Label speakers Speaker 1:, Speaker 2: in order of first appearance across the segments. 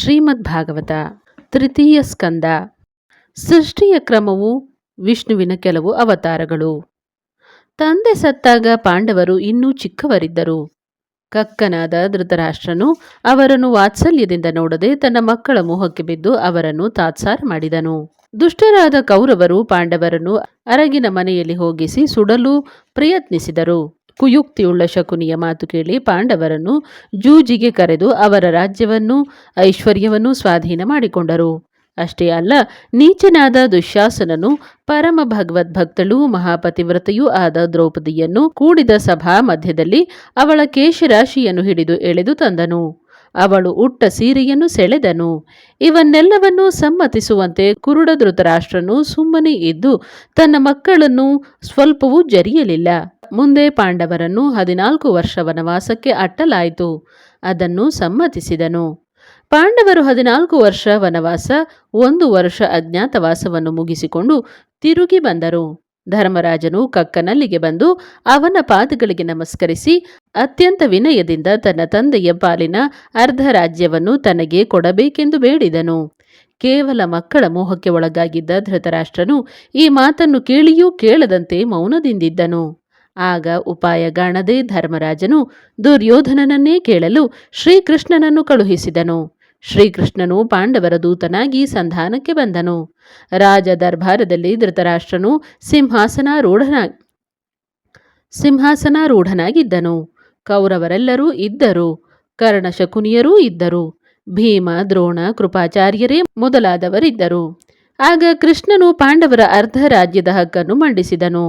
Speaker 1: ಶ್ರೀಮದ್ ಭಾಗವತ ತೃತೀಯ ಸ್ಕಂದ. ಸೃಷ್ಟಿಯ ಕ್ರಮವು ವಿಷ್ಣುವಿನ ಕೆಲವು ಅವತಾರಗಳು. ತಂದೆ ಸತ್ತಾಗ ಪಾಂಡವರು ಇನ್ನೂ ಚಿಕ್ಕವರಿದ್ದರು. ಕಕ್ಕನಾದ ಧೃತರಾಷ್ಟ್ರನು ಅವರನ್ನು ವಾತ್ಸಲ್ಯದಿಂದ ನೋಡದೆ ತನ್ನ ಮಕ್ಕಳ ಮೋಹಕ್ಕೆ ಬಿದ್ದು ಅವರನ್ನು ತಾತ್ಸಾರ ಮಾಡಿದನು. ದುಷ್ಟರಾದ ಕೌರವರು ಪಾಂಡವರನ್ನು ಅರಗಿನ ಮನೆಯಲ್ಲಿ ಹೋಗಿಸಿ ಸುಡಲು ಪ್ರಯತ್ನಿಸಿದರು. ಕುಯುಕ್ತಿಯುಳ್ಳ ಶಕುನಿಯ ಮಾತು ಕೇಳಿ ಪಾಂಡವರನ್ನು ಜೂಜಿಗೆ ಕರೆದು ಅವರ ರಾಜ್ಯವನ್ನು ಐಶ್ವರ್ಯವನ್ನು ಸ್ವಾಧೀನ ಮಾಡಿಕೊಂಡರು. ಅಷ್ಟೇ ಅಲ್ಲ, ನೀಚನಾದ ದುಶ್ಯಾಸನನು ಪರಮ ಭಗವದ್ ಭಗವದ್ಭಕ್ತಳೂ ಮಹಾಪತಿವ್ರತೆಯೂ ಆದ ದ್ರೌಪದಿಯನ್ನು ಕೂಡಿದ ಸಭಾ ಮಧ್ಯದಲ್ಲಿ ಅವಳ ಕೇಶರಾಶಿಯನ್ನು ಹಿಡಿದು ಎಳೆದು ತಂದನು. ಅವಳು ಉಟ್ಟ ಸೀರೆಯನ್ನು ಸೆಳೆದನು. ಇವನ್ನೆಲ್ಲವನ್ನೂ ಸಮ್ಮತಿಸುವಂತೆ ಕುರುಡ ಧೃತರಾಷ್ಟ್ರನು ಸುಮ್ಮನೆ ಇದ್ದು ತನ್ನ ಮಕ್ಕಳನ್ನು ಸ್ವಲ್ಪವೂ ಜರಿಯಲಿಲ್ಲ. ಮುಂದೆ ಪಾಂಡವರನ್ನು ಹದಿನಾಲ್ಕು ವರ್ಷ ವನವಾಸಕ್ಕೆ ಅಟ್ಟಲಾಯಿತು. ಅದನ್ನು ಸಮ್ಮತಿಸಿದನು. ಪಾಂಡವರು ಹದಿನಾಲ್ಕು ವರ್ಷ ವನವಾಸ ಒಂದು ವರ್ಷ ಅಜ್ಞಾತವಾಸವನ್ನು ಮುಗಿಸಿಕೊಂಡು ತಿರುಗಿ ಬಂದರು. ಧರ್ಮರಾಜನು ಕಕ್ಕನಲ್ಲಿಗೆ ಬಂದು ಅವನ ಪಾದಗಳಿಗೆ ನಮಸ್ಕರಿಸಿ ಅತ್ಯಂತ ವಿನಯದಿಂದ ತನ್ನ ತಂದೆಯ ಪಾಲಿನ ಅರ್ಧ ರಾಜ್ಯವನ್ನು ತನಗೆ ಕೊಡಬೇಕೆಂದು ಬೇಡಿದನು. ಕೇವಲ ಮಕ್ಕಳ ಮೋಹಕ್ಕೆ ಒಳಗಾಗಿದ್ದ ಧೃತರಾಷ್ಟ್ರನು ಈ ಮಾತನ್ನು ಕೇಳಿಯೂ ಕೇಳದಂತೆ ಮೌನದಿಂದಿದ್ದನು. ಆಗ ಉಪಾಯಗಾಣದೆ ಧರ್ಮರಾಜನು ದುರ್ಯೋಧನನನ್ನೇ ಕೇಳಲು ಶ್ರೀಕೃಷ್ಣನನ್ನು ಕಳುಹಿಸಿದನು. ಶ್ರೀಕೃಷ್ಣನು ಪಾಂಡವರ ದೂತನಾಗಿ ಸಂಧಾನಕ್ಕೆ ಬಂದನು. ರಾಜ ದರ್ಬಾರದಲ್ಲಿ ಧೃತರಾಷ್ಟ್ರನು ಸಿಂಹಾಸನಾರೂಢನ ಸಿಂಹಾಸನಾರೂಢನಾಗಿದ್ದನು. ಕೌರವರೆಲ್ಲರೂ ಇದ್ದರು. ಕರ್ಣಶಕುನಿಯರೂ ಇದ್ದರು. ಭೀಮ, ದ್ರೋಣ, ಕೃಪಾಚಾರ್ಯರೇ ಮೊದಲಾದವರಿದ್ದರು. ಆಗ ಕೃಷ್ಣನು ಪಾಂಡವರ ಅರ್ಧ ರಾಜ್ಯದ ಹಕ್ಕನ್ನು ಮಂಡಿಸಿದನು.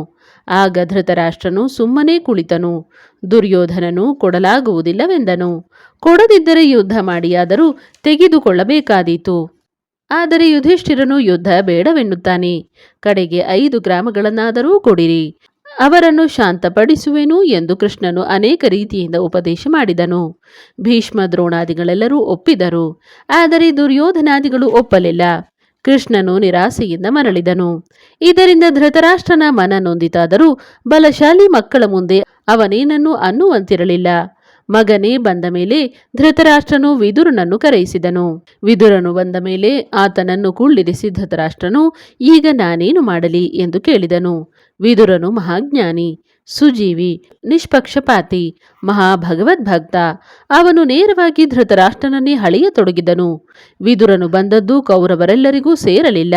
Speaker 1: ಆಗ ಧೃತರಾಷ್ಟ್ರನು ಸುಮ್ಮನೆ ಕುಳಿತನು. ದುರ್ಯೋಧನನು ಕೊಡಲಾಗುವುದಿಲ್ಲವೆಂದನು. ಕೊಡದಿದ್ದರೆ ಯುದ್ಧ ಮಾಡಿಯಾದರೂ ತೆಗೆದುಕೊಳ್ಳಬೇಕಾದೀತು. ಆದರೆ ಯುಧಿಷ್ಠಿರನು ಯುದ್ಧ ಬೇಡವೆನ್ನುತ್ತಾನೆ. ಕಡೆಗೆ ಐದು ಗ್ರಾಮಗಳನ್ನಾದರೂ ಕೊಡಿರಿ. ಅವರನ್ನು ಶಾಂತಪಡಿಸುವೆನು ಎಂದು ಕೃಷ್ಣನು ಅನೇಕ ರೀತಿಯಿಂದ ಉಪದೇಶ ಮಾಡಿದನು. ಭೀಷ್ಮ ದ್ರೋಣಾದಿಗಳೆಲ್ಲರೂ ಒಪ್ಪಿದರು. ಆದರೆ ದುರ್ಯೋಧನಾದಿಗಳು ಒಪ್ಪಲಿಲ್ಲ. ಕೃಷ್ಣನು ನಿರಾಸೆಯಿಂದ ಮರಳಿದನು. ಇದರಿಂದ ಧೃತರಾಷ್ಟ್ರನ ಮನ ನೊಂದಿತಾದರೂ ಬಲಶಾಲಿ ಮಕ್ಕಳ ಮುಂದೆ ಅವನೇನನ್ನು ಅನ್ನುವಂತಿರಲಿಲ್ಲ. ಮಗನೇ ಬಂದ ಮೇಲೆ ಧೃತರಾಷ್ಟ್ರನು ವಿದುರನನ್ನು ಕರೆಯಿಸಿದನು. ವಿದುರನು ಬಂದ ಮೇಲೆ ಆತನನ್ನು ಕುಳ್ಳಿರಿಸಿ ಧೃತರಾಷ್ಟ್ರನು, ಈಗ ನಾನೇನು ಮಾಡಲಿ? ಎಂದು ಕೇಳಿದನು. ವಿದುರನು ಮಹಾಜ್ಞಾನಿ ಸುಜೀವಿ, ನಿಷ್ಪಕ್ಷಪಾತಿ ಮಹಾಭಗವದ್ಭಕ್ತ ಅವನು ನೇರವಾಗಿ ಧೃತರಾಷ್ಟ್ರನನ್ನೇ ಹಳೆಯತೊಡಗಿದನು. ವಿದುರನು ಬಂದದ್ದು ಕೌರವರೆಲ್ಲರಿಗೂ ಸೇರಲಿಲ್ಲ.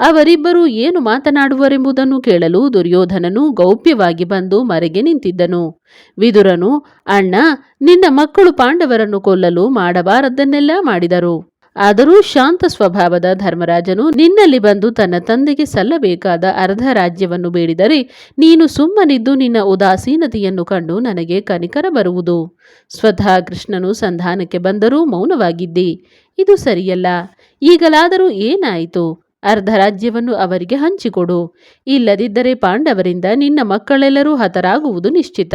Speaker 1: ಅವರಿಬ್ಬರು ಏನು ಮಾತನಾಡುವರೆಂಬುದನ್ನು ಕೇಳಲು ದುರ್ಯೋಧನನು ಗೌಪ್ಯವಾಗಿ ಬಂದು ಮರೆಗೆ ನಿಂತಿದ್ದನು. ವಿದುರನು, ಅಣ್ಣ, ನಿನ್ನ ಮಕ್ಕಳು ಪಾಂಡವರನ್ನು ಕೊಲ್ಲಲು ಮಾಡಬಾರದ್ದನ್ನೆಲ್ಲ ಮಾಡಿದರು. ಆದರೂ ಶಾಂತ ಸ್ವಭಾವದ ಧರ್ಮರಾಜನು ನಿನ್ನಲ್ಲಿ ಬಂದು ತನ್ನ ತಂದೆಗೆ ಸಲ್ಲಬೇಕಾದ ಅರ್ಧ ರಾಜ್ಯವನ್ನು ಬೇಡಿದರೆ ನೀನು ಸುಮ್ಮನಿದ್ದು ನಿನ್ನ ಉದಾಸೀನತೆಯನ್ನು ಕಂಡು ನನಗೆ ಕನಿಕರ ಬರುವುದು. ಸ್ವತಃ ಕೃಷ್ಣನು ಸಂಧಾನಕ್ಕೆ ಬಂದರೂ ಮೌನವಾಗಿದ್ದಿ. ಇದು ಸರಿಯಲ್ಲ. ಈಗಲಾದರೂ ಏನಾಯಿತು? ಅರ್ಧ ರಾಜ್ಯವನ್ನು ಅವರಿಗೆ ಹಂಚಿಕೊಡು. ಇಲ್ಲದಿದ್ದರೆ ಪಾಂಡವರಿಂದ ನಿನ್ನ ಮಕ್ಕಳೆಲ್ಲರೂ ಹತರಾಗುವುದು ನಿಶ್ಚಿತ.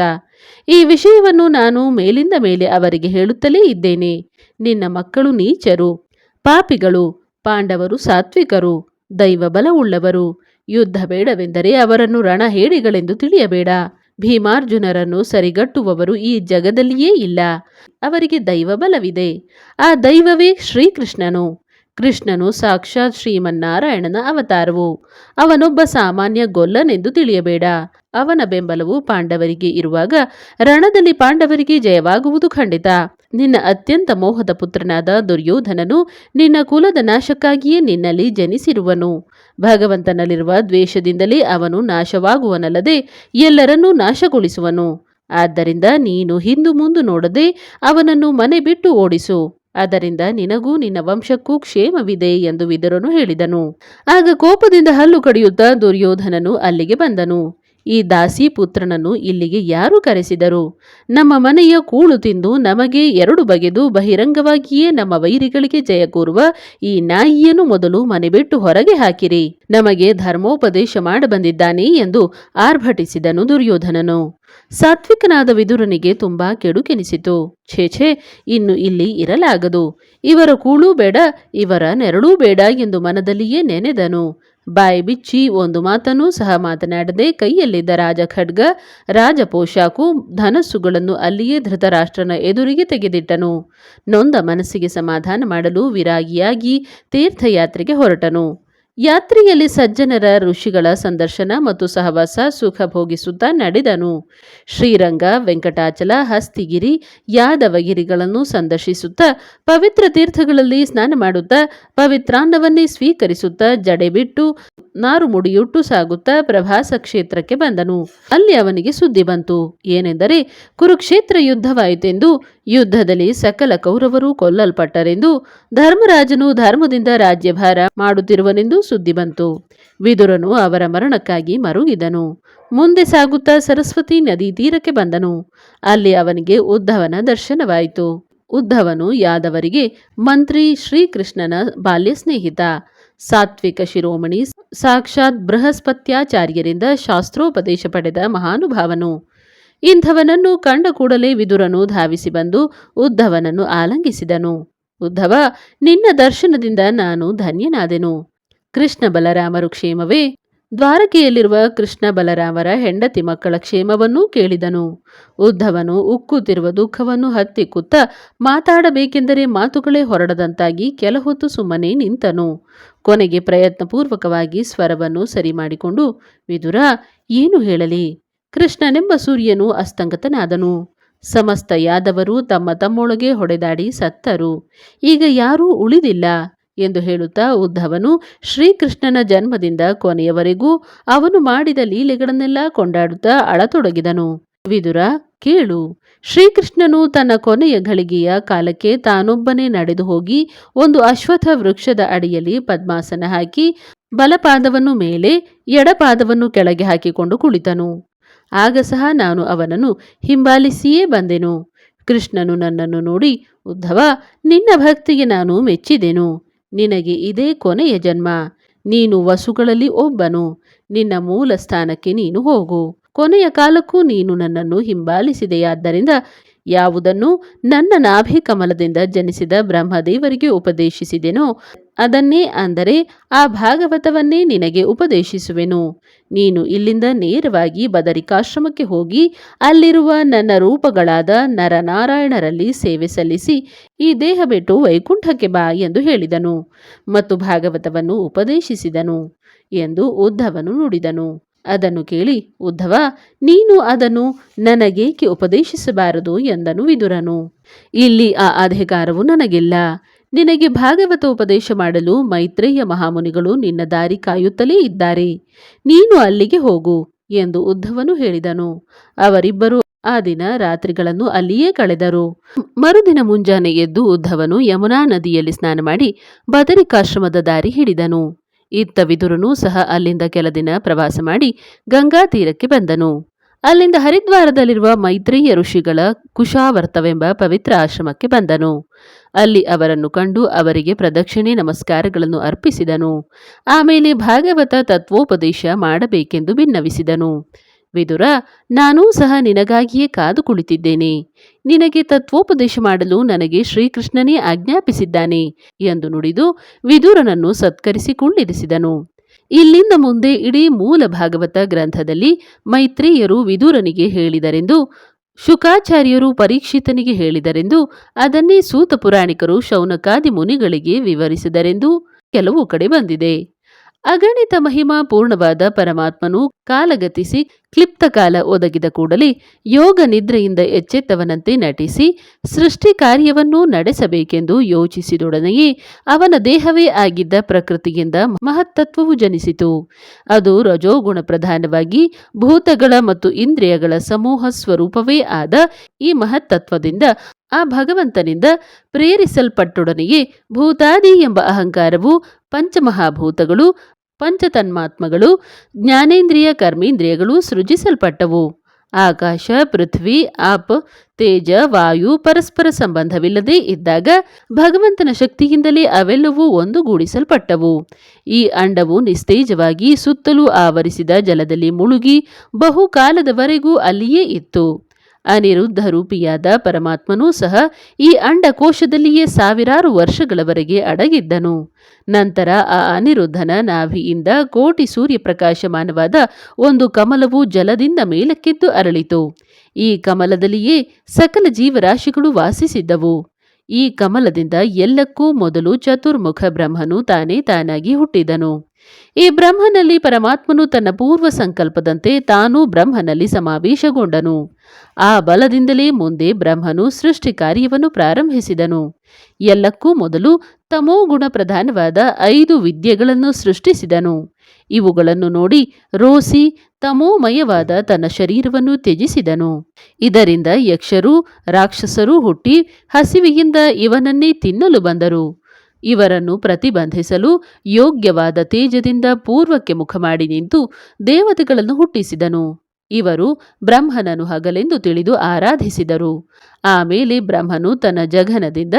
Speaker 1: ಈ ವಿಷಯವನ್ನು ನಾನು ಮೇಲಿಂದ ಮೇಲೆ ಅವರಿಗೆ ಹೇಳುತ್ತಲೇ ಇದ್ದೇನೆ. ನಿನ್ನ ಮಕ್ಕಳು ನೀಚರು. ಪಾಪಿಗಳು, ಪಾಂಡವರು ಸಾತ್ವಿಕರು ದೈವ ಬಲವುಳ್ಳವರು ಯುದ್ಧ ಬೇಡವೆಂದರೆ ಅವರನ್ನು ರಣಹೇಡಿಗಳೆಂದು ತಿಳಿಯಬೇಡ. ಭೀಮಾರ್ಜುನರನ್ನು ಸರಿಗಟ್ಟುವವರು ಈ ಜಗದಲ್ಲಿಯೇ ಇಲ್ಲ. ಅವರಿಗೆ ದೈವ ಬಲವಿದೆ ಆ ದೈವವೇ ಶ್ರೀಕೃಷ್ಣನು. ಕೃಷ್ಣನು ಸಾಕ್ಷಾತ್ ಶ್ರೀಮನ್ನಾರಾಯಣನ ಅವತಾರವು. ಅವನೊಬ್ಬ ಸಾಮಾನ್ಯ ಗೊಲ್ಲನೆಂದು ತಿಳಿಯಬೇಡ. ಅವನ ಬೆಂಬಲವು ಪಾಂಡವರಿಗೆ ಇರುವಾಗ ರಣದಲ್ಲಿ ಪಾಂಡವರಿಗೆ ಜಯವಾಗುವುದು ಖಂಡಿತ. ನಿನ್ನ ಅತ್ಯಂತ ಮೋಹದ ಪುತ್ರನಾದ ದುರ್ಯೋಧನನು ನಿನ್ನ ಕುಲದ ನಾಶಕ್ಕಾಗಿಯೇ ನಿನ್ನಲ್ಲಿ ಜನಿಸಿರುವನು. ಭಗವಂತನಲ್ಲಿರುವ ದ್ವೇಷದಿಂದಲೇ ಅವನು ನಾಶವಾಗುವನಲ್ಲದೆ ಎಲ್ಲರನ್ನೂ ನಾಶಗೊಳಿಸುವನು. ಆದ್ದರಿಂದ ನೀನು ಹಿಂದು ಮುಂದು ನೋಡದೆ ಅವನನ್ನು ಮನೆ ಬಿಟ್ಟು ಓಡಿಸು. ಅದರಿಂದ ನಿನಗೂ ನಿನ್ನ ವಂಶಕ್ಕೂ ಕ್ಷೇಮವಿದೆ ಎಂದು ವಿದುರನು ಹೇಳಿದನು. ಆಗ ಕೋಪದಿಂದ ಹಲ್ಲು ಕಡಿಯುತ್ತಾ ದುರ್ಯೋಧನನು ಅಲ್ಲಿಗೆ ಬಂದನು. ಈ ದಾಸಿ ಪುತ್ರನನ್ನು ಇಲ್ಲಿಗೆ ಯಾರು ಕರೆಸಿದರು? ನಮ್ಮ ಮನೆಯ ಕೂಳು ತಿಂದು ನಮಗೆ ಎರಡು ಬಗೆದು ಬಹಿರಂಗವಾಗಿಯೇ ನಮ್ಮ ವೈರಿಗಳಿಗೆ ಜಯ ಕೋರುವ ಈ ನಾಯಿಯನ್ನು ಮೊದಲು ಮನೆ ಬಿಟ್ಟು ಹೊರಗೆ ಹಾಕಿರಿ. ನಮಗೆ ಧರ್ಮೋಪದೇಶ ಮಾಡಬಂದಿದ್ದಾನೆ ಎಂದು ಆರ್ಭಟಿಸಿದನು ದುರ್ಯೋಧನನು. ಸಾತ್ವಿಕನಾದ ವಿದುರನಿಗೆ ತುಂಬಾ ಕೆಡುಕೆನಿಸಿತು. ಛೇ, ಇನ್ನು ಇಲ್ಲಿ ಇರಲಾಗದು. ಇವರ ಕೂಳೂ ಬೇಡ, ಇವರ ನೆರಳೂ ಬೇಡ ಎಂದು ಮನದಲ್ಲಿಯೇ ನೆನೆದನು. ಬಾಯಿ ಬಿಚ್ಚಿ ಒಂದು ಮಾತನ್ನು ಸಹ ಮಾತನಾಡದೆ ಕೈಯಲ್ಲಿದ್ದ ರಾಜ ಖಡ್ಗ, ರಾಜ ಪೋಷಾಕು ಧನಸ್ಸುಗಳನ್ನು ಅಲ್ಲಿಯೇ ಧೃತರಾಷ್ಟ್ರನ ಎದುರಿಗೆ ತೆಗೆದಿಟ್ಟನು. ನೊಂದ ಮನಸ್ಸಿಗೆ ಸಮಾಧಾನ ಮಾಡಲು ವಿರಾಗಿಯಾಗಿ ತೀರ್ಥಯಾತ್ರೆಗೆ ಹೊರಟನು. ಯಾತ್ರೆಯಲ್ಲಿ ಸಜ್ಜನರ ಋಷಿಗಳ ಸಂದರ್ಶನ ಮತ್ತು ಸಹವಾಸ ಸುಖ ಭೋಗಿಸುತ್ತಾ ನಡೆದನು. ಶ್ರೀರಂಗ, ವೆಂಕಟಾಚಲ, ಹಸ್ತಿಗಿರಿ, ಯಾದವಗಿರಿಗಳನ್ನು ಸಂದರ್ಶಿಸುತ್ತಾ ಪವಿತ್ರ ತೀರ್ಥಗಳಲ್ಲಿ ಸ್ನಾನ ಮಾಡುತ್ತಾ ಪವಿತ್ರಾನ್ನವನ್ನೇ ಸ್ವೀಕರಿಸುತ್ತಾ ಜಡೆ ಬಿಟ್ಟು ನಾರು ಸಾಗುತ್ತಾ ಪ್ರಭಾಸ ಕ್ಷೇತ್ರಕ್ಕೆ ಬಂದನು. ಅಲ್ಲಿ ಅವನಿಗೆ ಸುದ್ದಿ ಬಂತು. ಏನೆಂದರೆ, ಕುರುಕ್ಷೇತ್ರ ಯುದ್ಧವಾಯಿತೆಂದು ಯುದ್ಧದಲ್ಲಿ ಸಕಲ ಕೌರವರು ಕೊಲ್ಲಲ್ಪಟ್ಟರೆಂದು ಧರ್ಮರಾಜನು ಧರ್ಮದಿಂದ ರಾಜ್ಯಭಾರ ಮಾಡುತ್ತಿರುವನೆಂದು ಸುದ್ದಿ ಬಂತು. ವಿದುರನು ಅವರ ಮರಣಕ್ಕಾಗಿ ಮರುಗಿದನು. ಮುಂದೆ ಸಾಗುತ್ತಾ ಸರಸ್ವತಿ ನದಿ ತೀರಕ್ಕೆ ಬಂದನು. ಅಲ್ಲಿ ಅವನಿಗೆ ಉದ್ಧವನ ದರ್ಶನವಾಯಿತು. ಉದ್ಧವನು ಯಾದವರಿಗೆ ಮಂತ್ರಿ ಶ್ರೀಕೃಷ್ಣನ ಬಾಲ್ಯ ಸ್ನೇಹಿತ ಸಾತ್ವಿಕ ಶಿರೋಮಣಿ ಸಾಕ್ಷಾತ್ ಬೃಹಸ್ಪತ್ಯಾಚಾರ್ಯರಿಂದ ಶಾಸ್ತ್ರೋಪದೇಶ ಪಡೆದ ಮಹಾನುಭಾವನು. ಇಂಥವನನ್ನು ಕಂಡ ಕೂಡಲೇ ವಿದುರನು ಧಾವಿಸಿ ಬಂದು ಉದ್ಧವನನ್ನು ಆಲಂಗಿಸಿದನು. ಉದ್ಧವ, ನಿನ್ನ ದರ್ಶನದಿಂದ ನಾನು ಧನ್ಯನಾದೆನು. ಕೃಷ್ಣ ಬಲರಾಮರು ಕ್ಷೇಮವೇ? ದ್ವಾರಕೆಯಲ್ಲಿರುವ ಕೃಷ್ಣ ಬಲರಾಮರ ಹೆಂಡತಿ ಮಕ್ಕಳ ಕ್ಷೇಮವನ್ನೂ ಕೇಳಿದನು. ಉದ್ಧವನು ಉಕ್ಕುತ್ತಿರುವ ದುಃಖವನ್ನು ಹತ್ತಿಕ್ಕುತ್ತ ಮಾತಾಡಬೇಕೆಂದರೆ ಮಾತುಗಳೇ ಹೊರಡದಂತಾಗಿ ಕೆಲ ಹೊತ್ತು ಸುಮ್ಮನೆ ನಿಂತನು. ಕೊನೆಗೆ ಪ್ರಯತ್ನಪೂರ್ವಕವಾಗಿ ಸ್ವರವನ್ನು ಸರಿ ಮಾಡಿಕೊಂಡು ವಿದುರ, ಏನು ಹೇಳಲಿ? ಕೃಷ್ಣನೆಂಬ ಸೂರ್ಯನು ಅಸ್ತಂಗತನಾದನು. ಸಮಸ್ತ ಯಾದವರು ತಮ್ಮ ತಮ್ಮೊಳಗೆ ಹೊಡೆದಾಡಿ ಸತ್ತರು. ಈಗ ಯಾರೂ ಉಳಿದಿಲ್ಲ ಎಂದು ಹೇಳುತ್ತಾ ಉದ್ಧವನು ಶ್ರೀಕೃಷ್ಣನ ಜನ್ಮದಿಂದ ಕೊನೆಯವರೆಗೂ ಅವನು ಮಾಡಿದ ಲೀಲೆಗಳನ್ನೆಲ್ಲ ಕೊಂಡಾಡುತ್ತಾ ಅಳತೊಡಗಿದನು. ವಿದುರ, ಕೇಳು. ಶ್ರೀಕೃಷ್ಣನು ತನ್ನ ಕೊನೆಯ ಘಳಿಗೆಯ ಕಾಲಕ್ಕೆ ತಾನೊಬ್ಬನೇ ನಡೆದು ಹೋಗಿ ಒಂದು ಅಶ್ವಥ ವೃಕ್ಷದ ಅಡಿಯಲ್ಲಿ ಪದ್ಮಾಸನ ಹಾಕಿ ಬಲಪಾದವನ್ನು ಮೇಲೆ ಎಡಪಾದವನ್ನು ಕೆಳಗೆ ಹಾಕಿಕೊಂಡು ಕುಳಿತನು. ಆಗ ಸಹ ನಾನು ಅವನನ್ನು ಹಿಂಬಾಲಿಸಿಯೇ ಬಂದೆನು. ಕೃಷ್ಣನು ನನ್ನನ್ನು ನೋಡಿ, ಉದ್ಧವ, ನಿನ್ನ ಭಕ್ತಿಗೆ ನಾನು ಮೆಚ್ಚಿದೆನು. ನಿನಗೆ ಇದೇ ಕೊನೆಯ ಜನ್ಮ. ನೀನು ವಸುಗಳಲ್ಲಿ ಒಬ್ಬನು. ನಿನ್ನ ಮೂಲ ಸ್ಥಾನಕ್ಕೆ ನೀನು ಹೋಗು. ಕೊನೆಯ ಕಾಲಕ್ಕೂ ನೀನು ನನ್ನನ್ನು ಹಿಂಬಾಲಿಸಿದೆಯಾದ್ದರಿಂದ ಯಾವುದನ್ನು ನನ್ನ ನಾಭಿ ಕಮಲದಿಂದ ಜನಿಸಿದ ಬ್ರಹ್ಮದೇವರಿಗೆ ಉಪದೇಶಿಸಿದೆನೋ ಅದನ್ನೇ ಅಂದರೆ ಆ ಭಾಗವತವನ್ನೇ ನಿನಗೆ ಉಪದೇಶಿಸುವೆನು. ನೀನು ಇಲ್ಲಿಂದ ನೇರವಾಗಿ ಬದರಿಕಾಶ್ರಮಕ್ಕೆ ಹೋಗಿ ಅಲ್ಲಿರುವ ನನ್ನ ರೂಪಗಳಾದ ನರನಾರಾಯಣರಲ್ಲಿ ಸೇವೆ ಸಲ್ಲಿಸಿ ಈ ದೇಹ ಬಿಟ್ಟು ವೈಕುಂಠಕ್ಕೆ ಬಾ ಎಂದು ಹೇಳಿದನು ಮತ್ತು ಭಾಗವತವನ್ನು ಉಪದೇಶಿಸಿದನು ಎಂದು ಉದ್ಧವನು ನುಡಿದನು. ಅದನ್ನು ಕೇಳಿ, ಉದ್ಧವ, ನೀನು ಅದನ್ನು ನನಗೇಕೆ ಉಪದೇಶಿಸಬಾರದು? ಎಂದನು ವಿದುರನು. ಇಲ್ಲಿ ಆ ಅಧಿಕಾರವು ನನಗಿಲ್ಲ. ನಿನಗೆ ಭಾಗವತ ಉಪದೇಶ ಮಾಡಲು ಮೈತ್ರೇಯ ಮಹಾಮುನಿಗಳು ನಿನ್ನ ದಾರಿ ಕಾಯುತ್ತಲೇ ಇದ್ದಾರೆ. ನೀನು ಅಲ್ಲಿಗೆ ಹೋಗು ಎಂದು ಉದ್ಧವನು ಹೇಳಿದನು. ಅವರಿಬ್ಬರು ಆ ದಿನ ರಾತ್ರಿಗಳನ್ನು ಅಲ್ಲಿಯೇ ಕಳೆದರು. ಮರುದಿನ ಮುಂಜಾನೆ ಎದ್ದು ಉದ್ಧವನು ಯಮುನಾ ನದಿಯಲ್ಲಿ ಸ್ನಾನ ಮಾಡಿ ಬದರಿಕಾಶ್ರಮದ ದಾರಿ ಹಿಡಿದನು. ಇತ್ತ ವಿದುರನು ಸಹ ಅಲ್ಲಿಂದ ಕೆಲ ದಿನ ಪ್ರವಾಸ ಮಾಡಿ ಗಂಗಾ ತೀರಕ್ಕೆ ಬಂದನು. ಅಲ್ಲಿಂದ ಹರಿದ್ವಾರದಲ್ಲಿರುವ ಮೈತ್ರೇಯ ಋಷಿಗಳ ಕುಶಾವರ್ತವೆಂಬ ಪವಿತ್ರ ಆಶ್ರಮಕ್ಕೆ ಬಂದನು. ಅಲ್ಲಿ ಅವರನ್ನು ಕಂಡು ಅವರಿಗೆ ಪ್ರದಕ್ಷಿಣೆ ನಮಸ್ಕಾರಗಳನ್ನು ಅರ್ಪಿಸಿದನು. ಆಮೇಲೆ ಭಾಗವತ ತತ್ವೋಪದೇಶ ಮಾಡಬೇಕೆಂದು ಬಿನ್ನವಿಸಿದನು ವಿದುರ, ನಾನೂ ಸಹ ನಿನಗಾಗಿಯೇ ಕಾದು ಕುಳಿತಿದ್ದೇನೆ. ನಿನಗೆ ತತ್ವೋಪದೇಶ ಮಾಡಲು ನನಗೆ ಶ್ರೀಕೃಷ್ಣನೇ ಆಜ್ಞಾಪಿಸಿದ್ದಾನೆ ಎಂದು ನುಡಿದು ವಿದುರನನ್ನು ಸತ್ಕರಿಸಿ ಕುಳ್ಳಿರಿಸಿದನು ಇಲ್ಲಿಂದ ಮುಂದೆ ಇಡೀ ಮೂಲ ಭಾಗವತ ಗ್ರಂಥದಲ್ಲಿ ಮೈತ್ರೇಯರು ವಿದುರನಿಗೆ ಹೇಳಿದರೆಂದು, ಶುಕಾಚಾರ್ಯರು ಪರೀಕ್ಷಿತನಿಗೆ ಹೇಳಿದರೆಂದು, ಅದನ್ನೇ ಸೂತ ಪುರಾಣಿಕರು ಶೌನಕಾದಿ ಮುನಿಗಳಿಗೆ ವಿವರಿಸಿದರೆಂದು ಕೆಲವು ಕಡೆ ಬಂದಿದೆ. ಅಗಣಿತ ಮಹಿಮಾ ಪೂರ್ಣವಾದ ಪರಮಾತ್ಮನು ಕಾಲಗತಿಸಿ ಕ್ಲಿಪ್ತ ಕಾಲ ಒದಗಿದ ಕೂಡಲೇ ಯೋಗ ನಿದ್ರೆಯಿಂದ ಎಚ್ಚೆತ್ತವನಂತೆ ನಟಿಸಿ ಸೃಷ್ಟಿ ಕಾರ್ಯವನ್ನು ನಡೆಸಬೇಕೆಂದು ಯೋಚಿಸಿದೊಡನೆಯೇ ಅವನ ದೇಹವೇ ಆಗಿದ್ದ ಪ್ರಕೃತಿಯಿಂದ ಮಹತ್ತತ್ವವು ಜನಿಸಿತು. ಅದು ರಜೋಗುಣ ಪ್ರಧಾನವಾಗಿ ಭೂತಗಳ ಮತ್ತು ಇಂದ್ರಿಯಗಳ ಸಮೂಹ ಸ್ವರೂಪವೇ ಆದ ಈ ಮಹತ್ತತ್ವದಿಂದ ಆ ಭಗವಂತನಿಂದ ಪ್ರೇರಿಸಲ್ಪಟ್ಟೊಡನೆಯೇ ಭೂತಾದಿ ಎಂಬ ಅಹಂಕಾರವು ಪಂಚಮಹಾಭೂತಗಳು, ಪಂಚತನ್ಮಾತ್ಮಗಳು, ಜ್ಞಾನೇಂದ್ರಿಯ ಕರ್ಮೇಂದ್ರಿಯಗಳು ಸೃಜಿಸಲ್ಪಟ್ಟವು. ಆಕಾಶ, ಪೃಥ್ವಿ, ಆಪ್, ತೇಜ, ವಾಯು ಪರಸ್ಪರ ಸಂಬಂಧವಿಲ್ಲದೆ ಇದ್ದಾಗ ಭಗವಂತನ ಶಕ್ತಿಯಿಂದಲೇ ಅವೆಲ್ಲವೂ ಒಂದುಗೂಡಿಸಲ್ಪಟ್ಟವು. ಈ ಅಂಡವು ನಿಸ್ತೇಜವಾಗಿ ಸುತ್ತಲೂ ಆವರಿಸಿದ ಜಲದಲ್ಲಿ ಮುಳುಗಿ ಬಹುಕಾಲದವರೆಗೂ ಅಲ್ಲಿಯೇ ಇತ್ತು. ಅನಿರುದ್ಧ ರೂಪಿಯಾದ ಪರಮಾತ್ಮನೂ ಸಹ ಈ ಅಂಡಕೋಶದಲ್ಲಿಯೇ ಸಾವಿರಾರು ವರ್ಷಗಳವರೆಗೆ ಅಡಗಿದ್ದನು. ನಂತರ ಆ ಅನಿರುದ್ಧನ ನಾಭಿಯಿಂದ ಕೋಟಿ ಸೂರ್ಯ ಪ್ರಕಾಶಮಾನವಾದ ಒಂದು ಕಮಲವು ಜಲದಿಂದ ಮೇಲಕ್ಕೆದ್ದು ಅರಳಿತು. ಈ ಕಮಲದಲ್ಲಿಯೇ ಸಕಲ ಜೀವರಾಶಿಗಳು ವಾಸಿಸಿದ್ದವು. ಈ ಕಮಲದಿಂದ ಎಲ್ಲಕ್ಕೂ ಮೊದಲು ಚತುರ್ಮುಖ ಬ್ರಹ್ಮನು ತಾನೇ ತಾನಾಗಿ ಹುಟ್ಟಿದನು. ಈ ಬ್ರಹ್ಮನಲ್ಲಿ ಪರಮಾತ್ಮನು ತನ್ನ ಪೂರ್ವ ಸಂಕಲ್ಪದಂತೆ ತಾನೂ ಬ್ರಹ್ಮನಲ್ಲಿ ಸಮಾವೇಶಗೊಂಡನು. ಆ ಬಲದಿಂದಲೇ ಮುಂದೆ ಬ್ರಹ್ಮನು ಸೃಷ್ಟಿ ಕಾರ್ಯವನ್ನು ಪ್ರಾರಂಭಿಸಿದನು. ಎಲ್ಲಕ್ಕೂ ಮೊದಲು ತಮೋಗುಣ ಪ್ರಧಾನವಾದ ಐದು ವಿದ್ಯೆಗಳನ್ನು ಸೃಷ್ಟಿಸಿದನು. ಇವುಗಳನ್ನು ನೋಡಿ ರೋಸಿ ತಮೋಮಯವಾದ ತನ್ನ ಶರೀರವನ್ನು ತ್ಯಜಿಸಿದನು. ಇದರಿಂದ ಯಕ್ಷರು, ರಾಕ್ಷಸರು ಹುಟ್ಟಿ ಹಸಿವಿಯಿಂದ ಇವನನ್ನೇ ತಿನ್ನಲು ಬಂದರು. ಇವರನ್ನು ಪ್ರತಿಬಂಧಿಸಲು ಯೋಗ್ಯವಾದ ತೇಜದಿಂದ ಪೂರ್ವಕ್ಕೆ ಮುಖ ಮಾಡಿ ನಿಂತು ದೇವತೆಗಳನ್ನು ಹುಟ್ಟಿಸಿದನು. ಇವರು ಬ್ರಹ್ಮನನು ಹಗಲೆಂದು ತಿಳಿದು ಆರಾಧಿಸಿದರು. ಆಮೇಲೆ ಬ್ರಹ್ಮನು ತನ್ನ ಜಘನದಿಂದ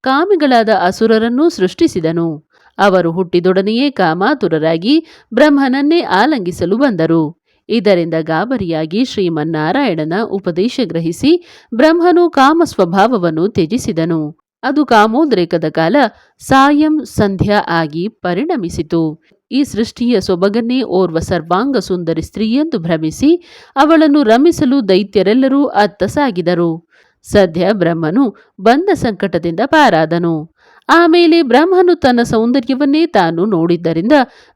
Speaker 1: ಕಾಮಿಗಳಾದ ಅಸುರರನ್ನೂ ಸೃಷ್ಟಿಸಿದನು. ಅವರು ಹುಟ್ಟಿದೊಡನೆಯೇ ಕಾಮಾತುರರಾಗಿ ಬ್ರಹ್ಮನನ್ನೇ ಆಲಂಗಿಸಲು ಬಂದರು. ಇದರಿಂದ ಗಾಬರಿಯಾಗಿ ಶ್ರೀಮನ್ನಾರಾಯಣನ ಉಪದೇಶ ಗ್ರಹಿಸಿ ಬ್ರಹ್ಮನು ಕಾಮ ಸ್ವಭಾವವನ್ನು ತ್ಯಜಿಸಿದನು. ಅದು ಕಾಮೋದ್ರೇಕದ ಕಾಲ ಸಾಯಂ ಸಂಧ್ಯಾ ಆಗಿ ಪರಿಣಮಿಸಿತು. ಈ ಸೃಷ್ಟಿಯ ಸೊಬಗನ್ನೇ ಓರ್ವ ಸರ್ವಾಂಗ ಸುಂದರಿ ಸ್ತ್ರೀಯೆಂದು ಭ್ರಮಿಸಿ ಅವಳನ್ನು ರಮಿಸಲು ದೈತ್ಯರೆಲ್ಲರೂ ಅತ್ತ ಸಾಗಿದರು ಸದ್ಯ ಬ್ರಹ್ಮನು ಬಂದ ಸಂಕಟದಿಂದ ಪಾರಾದನು. ಆಮೇಲೆ ಬ್ರಹ್ಮನು ತನ್ನ ಸೌಂದರ್ಯವನ್ನೇ ತಾನು ನೋಡಿದ್ದರಿಂದ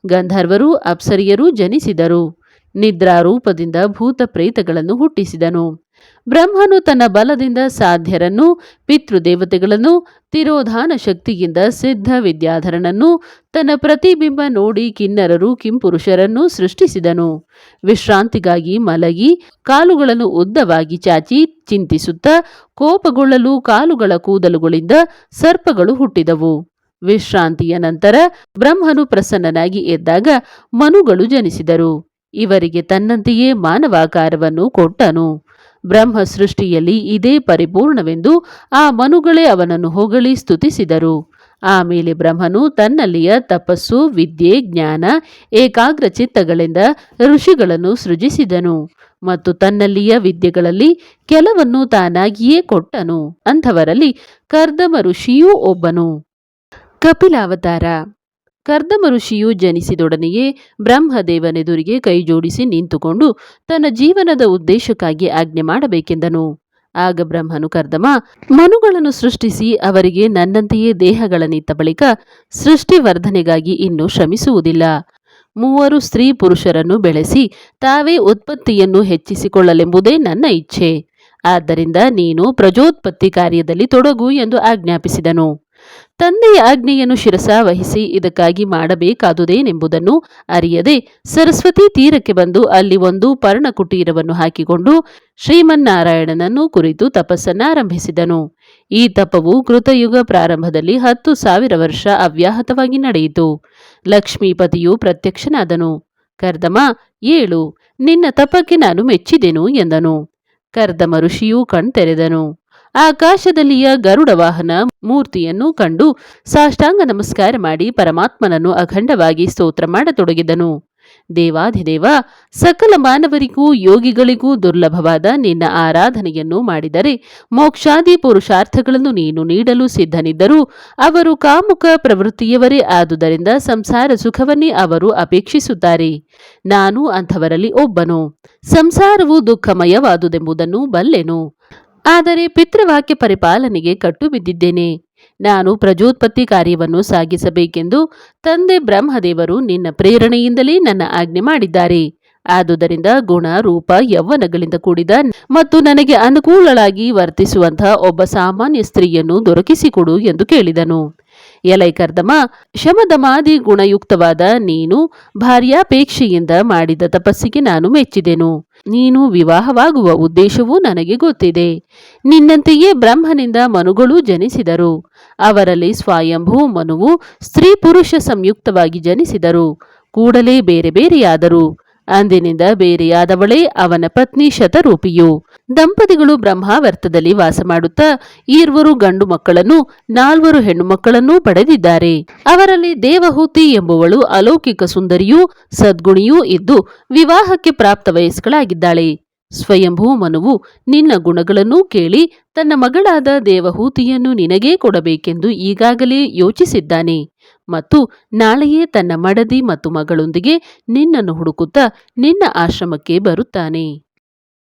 Speaker 1: ಗಂಧರ್ವರು, ಅಪ್ಸರಿಯರು ಜನಿಸಿದರು. ನಿದ್ರಾರೂಪದಿಂದ ಭೂತ ಪ್ರೇತಗಳನ್ನು ಹುಟ್ಟಿಸಿದನು. ಬ್ರಹ್ಮನು ತನ್ನ ಬಲದಿಂದ ಸಾಧ್ಯರನ್ನು, ಪಿತೃದೇವತೆಗಳನ್ನು, ತಿರೋಧಾನ ಶಕ್ತಿಯಿಂದ ಸಿದ್ಧ ವಿದ್ಯಾಧರನನ್ನು ತನ್ನ ಪ್ರತಿಬಿಂಬ ನೋಡಿ ಕಿನ್ನರರು, ಕಿಂಪುರುಷರನ್ನು ಸೃಷ್ಟಿಸಿದನು. ವಿಶ್ರಾಂತಿಗಾಗಿ ಮಲಗಿ, ಕಾಲುಗಳನ್ನು ಉದ್ದವಾಗಿ ಚಾಚಿ, ಚಿಂತಿಸುತ್ತಾ, ಕೋಪಗೊಳ್ಳಲು ಕಾಲುಗಳ ಕೂದಲುಗಳಿಂದ ಸರ್ಪಗಳು ಹುಟ್ಟಿದವು. ವಿಶ್ರಾಂತಿಯ ನಂತರ ಬ್ರಹ್ಮನು ಪ್ರಸನ್ನನಾಗಿ ಎದ್ದಾಗ ಮನುಗಳು ಜನಿಸಿದರು. ಇವರಿಗೆ ತನ್ನಂತೆಯೇ ಮಾನವಾಕಾರವನ್ನು ಕೊಟ್ಟನು. ಬ್ರಹ್ಮ ಸೃಷ್ಟಿಯಲ್ಲಿ ಇದೇ ಪರಿಪೂರ್ಣವೆಂದು ಆ ಮನುಗಳೇ ಅವನನ್ನು ಹೊಗಳಿ ಸ್ತುತಿಸಿದರು. ಆಮೇಲೆ ಬ್ರಹ್ಮನು ತನ್ನಲ್ಲಿಯ ತಪಸ್ಸು, ವಿದ್ಯೆ, ಜ್ಞಾನ, ಏಕಾಗ್ರ ಚಿತ್ತಗಳಿಂದ ಋಷಿಗಳನ್ನು ಸೃಜಿಸಿದನು ಮತ್ತು ತನ್ನಲ್ಲಿಯ ವಿದ್ಯೆಗಳಲ್ಲಿ ಕೆಲವನ್ನು ತಾನಾಗಿಯೇ ಕೊಟ್ಟನು. ಅಂಥವರಲ್ಲಿ ಕರ್ದಮ ಋಷಿಯೂ ಒಬ್ಬನು. ಕಪಿಲಾವತಾರ. ಕರ್ದಮ ಋಷಿಯು ಜನಿಸಿದೊಡನೆಯೇ ಬ್ರಹ್ಮದೇವನೆದುರಿಗೆ ಕೈಜೋಡಿಸಿ ನಿಂತುಕೊಂಡು ತನ್ನ ಜೀವನದ ಉದ್ದೇಶಕ್ಕಾಗಿ ಆಜ್ಞೆ ಮಾಡಬೇಕೆಂದನು. ಆಗ ಬ್ರಹ್ಮನು ಕರ್ದಮ, ಮನುಗಳನ್ನು ಸೃಷ್ಟಿಸಿ ಅವರಿಗೆ ನನ್ನಂತೆಯೇ ದೇಹಗಳನ್ನಿತ್ತ ಬಳಿಕ ಸೃಷ್ಟಿವರ್ಧನೆಗಾಗಿ ಇನ್ನು ಶ್ರಮಿಸುವುದಿಲ್ಲ. ಮೂವರು ಸ್ತ್ರೀ ಪುರುಷರನ್ನು ಬೆಳೆಸಿ ತಾವೇ ಉತ್ಪತ್ತಿಯನ್ನು ಹೆಚ್ಚಿಸಿಕೊಳ್ಳಲೆಂಬುದೇ ನನ್ನ ಇಚ್ಛೆ. ಆದ್ದರಿಂದ ನೀನು ಪ್ರಜೋತ್ಪತ್ತಿ ಕಾರ್ಯದಲ್ಲಿ ತೊಡಗು ಎಂದು ಆಜ್ಞಾಪಿಸಿದನು. ತಂದೆಯ ಆಜ್ಞೆಯನ್ನು ಶಿರಸಾವಹಿಸಿ ಇದಕ್ಕಾಗಿ ಮಾಡಬೇಕಾದುದೇನೆಂಬುದನ್ನು ಅರಿಯದೆ ಸರಸ್ವತಿ ತೀರಕ್ಕೆ ಬಂದು ಅಲ್ಲಿ ಒಂದು ಪರ್ಣಕುಟೀರವನ್ನು ಹಾಕಿಕೊಂಡು ಶ್ರೀಮನ್ನಾರಾಯಣನನ್ನು ಕುರಿತು ತಪಸ್ಸನ್ನಾರಂಭಿಸಿದನು. ಈ ತಪವು ಕೃತಯುಗ ಪ್ರಾರಂಭದಲ್ಲಿ ಹತ್ತು ಸಾವಿರ ವರ್ಷ ಅವ್ಯಾಹತವಾಗಿ ನಡೆಯಿತು. ಲಕ್ಷ್ಮೀಪತಿಯು ಪ್ರತ್ಯಕ್ಷನಾದನು. ಕರ್ದಮ, ಏಳು, ನಿನ್ನ ತಪಕ್ಕೆ ನಾನು ಮೆಚ್ಚಿದೆನು ಎಂದನು. ಕರ್ದಮ ಋಷಿಯು ಕಣ್ತೆರೆದನು. ಆಕಾಶದಲ್ಲಿಯ ಗರುಡ ವಾಹನ ಮೂರ್ತಿಯನ್ನು ಕಂಡು ಸಾಷ್ಟಾಂಗ ನಮಸ್ಕಾರ ಮಾಡಿ ಪರಮಾತ್ಮನನ್ನು ಅಖಂಡವಾಗಿ ಸ್ತೋತ್ರ ಮಾಡತೊಡಗಿದನು. ದೇವಾಧಿದೇವ, ಸಕಲ ಮಾನವರಿಗೂ ಯೋಗಿಗಳಿಗೂ ದುರ್ಲಭವಾದ ನಿನ್ನ ಆರಾಧನೆಯನ್ನು ಮಾಡಿದರೆ ಮೋಕ್ಷಾದಿ ಪುರುಷಾರ್ಥಗಳನ್ನು ನೀನು ನೀಡಲು ಸಿದ್ಧನಿದ್ದರೂ ಅವರು ಕಾಮುಕ ಪ್ರವೃತ್ತಿಯವರೇ ಆದುದರಿಂದ ಸಂಸಾರ ಸುಖವನ್ನೇ ಅವರು ಅಪೇಕ್ಷಿಸುತ್ತಾರೆ. ನಾನು ಅಂಥವರಲ್ಲಿ ಒಬ್ಬನು. ಸಂಸಾರವು ದುಃಖಮಯವಾದುದೆಂಬುದನ್ನು ಬಲ್ಲೆನು. ಆದರೆ ಪಿತೃವಾಕ್ಯ ಪರಿಪಾಲನೆಗೆ ಕಟ್ಟು ಬಿದ್ದಿದ್ದೇನೆ ನಾನು ಪ್ರಜೋತ್ಪತ್ತಿ ಕಾರ್ಯವನ್ನು ಸಾಗಿಸಬೇಕೆಂದು ತಂದೆ ಬ್ರಹ್ಮದೇವರು ನಿನ್ನ ಪ್ರೇರಣೆಯಿಂದಲೇ ನನ್ನ ಆಜ್ಞೆ ಮಾಡಿದ್ದಾರೆ. ಆದುದರಿಂದ ಗುಣ ರೂಪ ಯೌವನಗಳಿಂದ ಕೂಡಿದ ಮತ್ತು ನನಗೆ ಅನುಕೂಲಳಾಗಿ ವರ್ತಿಸುವಂತಹ ಒಬ್ಬ ಸಾಮಾನ್ಯ ಸ್ತ್ರೀಯನ್ನು ದೊರಕಿಸಿಕೊಡು ಎಂದು ಕೇಳಿದನು. ಎಲೈ ಕರ್ದಮ, ಶಮದಮಾದಿ ಗುಣಯುಕ್ತವಾದ ನೀನು ಭಾರ್ಯಾಪೇಕ್ಷೆಯಿಂದ ಮಾಡಿದ ತಪಸ್ಸಿಗೆ ನಾನು ಮೆಚ್ಚಿದೆನು. ನೀನು ವಿವಾಹವಾಗುವ ಉದ್ದೇಶವೂ ನನಗೆ ಗೊತ್ತಿದೆ. ನಿನ್ನಂತೆಯೇ ಬ್ರಹ್ಮನಿಂದ ಮನುಗಳೂ ಜನಿಸಿದರು. ಅವರಲ್ಲಿ ಸ್ವಯಂಭೂ ಮನುವು ಸ್ತ್ರೀ ಪುರುಷ ಸಂಯುಕ್ತವಾಗಿ ಜನಿಸಿದರು. ಕೂಡಲೇ ಬೇರೆ ಬೇರೆಯಾದರು. ಅಂದಿನಿಂದ ಬೇರೆಯಾದವಳೇ ಅವನ ಪತ್ನಿ ಶತರೂಪಿಯು. ದಂಪತಿಗಳು ಬ್ರಹ್ಮಾವರ್ತದಲ್ಲಿ ವಾಸ ಮಾಡುತ್ತಾ ಈರ್ವರು ಗಂಡು ಮಕ್ಕಳನ್ನು, ನಾಲ್ವರು ಹೆಣ್ಣು ಮಕ್ಕಳನ್ನೂ ಪಡೆದಿದ್ದಾರೆ. ಅವರಲ್ಲಿ ದೇವಹೂತಿ ಎಂಬುವಳು ಅಲೌಕಿಕ ಸುಂದರಿಯೂ, ಸದ್ಗುಣಿಯೂ ಇದ್ದು ವಿವಾಹಕ್ಕೆ ಪ್ರಾಪ್ತ ವಯಸ್ಕಳಾಗಿದ್ದಾಳೆ. ಸ್ವಯಂಭೂ ಮನುವು ನಿನ್ನ ಗುಣಗಳನ್ನು ಕೇಳಿ ತನ್ನ ಮಗಳಾದ ದೇವಹೂತಿಯನ್ನು ನಿನಗೇ ಕೊಡಬೇಕೆಂದು ಈಗಾಗಲೇ ಯೋಚಿಸಿದ್ದಾನೆ. ಮತ್ತು ನಾಳೆಯೇ ತನ್ನ ಮಡದಿ ಮತ್ತು ಮಗಳೊಂದಿಗೆ ನಿನ್ನನ್ನು ಹುಡುಕುತ್ತಾ ನಿನ್ನ ಆಶ್ರಮಕ್ಕೆ ಬರುತ್ತಾನೆ.